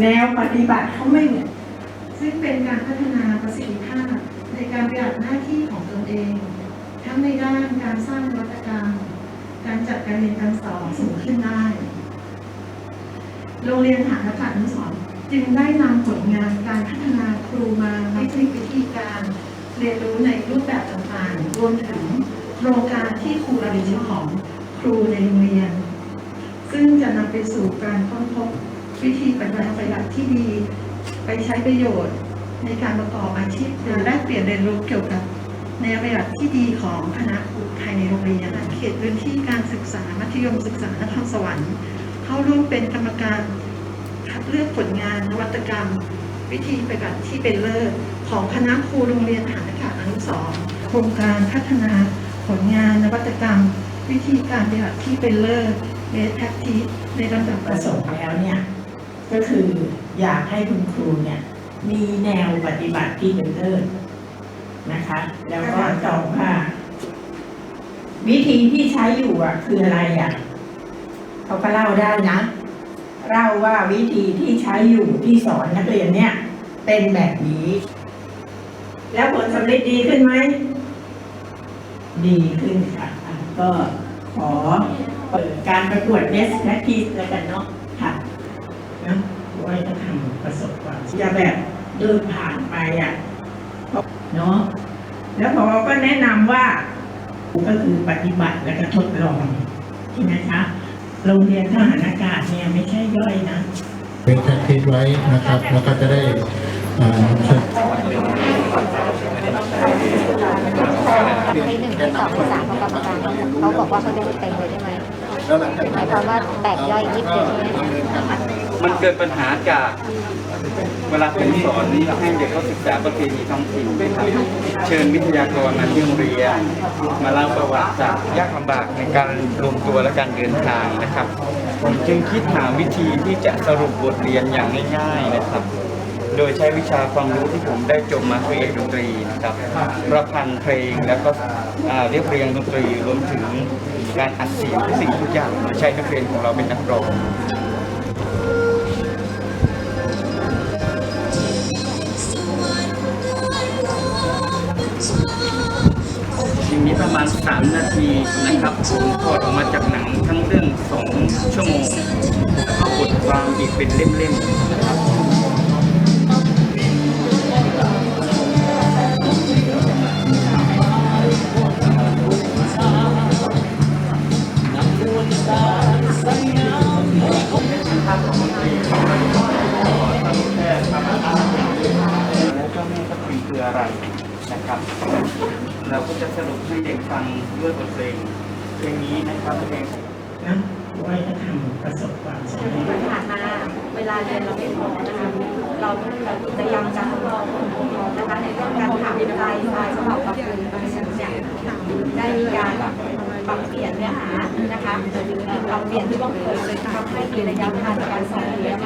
แนวปฏิบัติเขาไม่เหมือนซึ่งเป็นการพัฒนาประสิทธิภาพ ในการปฏิบัติหน้าที่ของตนเอง ทั้งในด้านการสร้างนวัตกรรม การจัดการเรียนการสอนสูงขึ้นได้ โรงเรียนฐานอากาศนุสรณ์จึงได้นำผลงานการพัฒนาครูมาในเทคนิควิธีการเรียนรู้ในรูปแบบต่างๆ รวมถึงโครงการที่ครูระดิของครูในโรงเรียน ซึ่งจะนำไปสู่การค้นพบ วิธีปฏิบัติปฏิบัติที่ดี ไปใช้ประโยชน์ ในการประกอบอาชีพหรือแลกเปลี่ยนเรียนรู้เกี่ยวกับแนวปฏิบัติที่ดีของคณะครูไทยในโรงเรียนเขตพื้นที่การศึกษามัธยมศึกษานครสวรรค์ เข้าร่วมเป็นกรรมการคัดเลือกผลงานนวัตกรรม วิธีปฏิบัติที่เป็นเลิศของคณะครูโรงเรียนฐานอากาศอนุสรณ์โครงการพัฒนาผลงานนวัตกรรม วิธีการปฏิบัติที่เป็นเลิศเบสแท็กทีในลำดับประสงค์แล้วเนี่ย ก็คืออยากให้คุณครูเนี่ยมีแนวปฏิบัติที่เป็นเลิศนะคะ แล้วก็ตอบว่า วิธีที่ใช้อยู่อะ คืออะไรอะเขาก็เล่าได้นะเล่าว่าวิธีที่ใช้อยู่ที่สอนนักเรียนเนี่ย เป็นแบบนี้ แล้วผลสำเร็จดีขึ้นไหม ดีขึ้นค่ะ ก็ขอเปิดการประกวด best practice แล้วกันเนาะ ค่ะเนาะไว้จะทำประสบความสำเร็จอย่าแบบเดินผ่านไปอะเนาะแล้วพอก็แนะนำว่าก็คือปฏิบัติและก็ทดลองใช่ไหมคะโรงเรียนทหารอากาศเนี่ยไม่ใช่ย่อยนะเป็นแท็กทิสไว้นะครับ แล้วก็จะได้อ่าเชิญให้หนึ่งให้สองให้สามของกรรมการทั้งหมดเขาบอกว่าเขาจะให้เต็มเลยได้ไหมหมายความว่าแตกย่อยยิบเดียวใช่ไหม มันเกิดปัญหาจากเวลาผมสอนนี่เราให้เด็กเขาศึกษาประเพณีท้องถิ่นนะครับเชิญวิทยากรมาที่โรงเรียน มาเล่าประวัติศาสตร์ยากลำบากในการรวมตัวและการเดินทางนะครับผมจึงคิดหาวิธีที่จะสรุปบทเรียนอย่างง่าย ๆนะครับ โดยใช้วิชาความรู้ที่ผมได้จบมาคือเอกดนตรีนะครับประพันธ์เพลงแล้วก็เรียบเรียงดนตรีรวมถึงการอัดเสียงทุกสิ่งทุกอย่างโดยใช้นักเรียนของเราเป็นนักร้อง มีประมาณ 3 นาทีนะครับผมถอดออกมาจากหนังทั้งเรื่อง 2 ชั่วโมง แล้วก็บทความอีกเป็นเล่มๆนะครับ คืออะไรนะครับ เราก็จะสรุปให้เด็กฟังด้วยบทเพลงเพลงนี้นะครับเพลงนะไว้จะทำประสบความสำเร็จผ่านมาเวลาเรียนเราไม่พอนะคะเราจะยังการทดลองนะคะในเรื่องการถามใจใจสำหรับปรับปรุงเนี่ยได้มีการปรับเปลี่ยนเนื้อหานะคะปรับเปลี่ยนที่ว่าเคยทำให้มีระยะทางในการสอนเรียน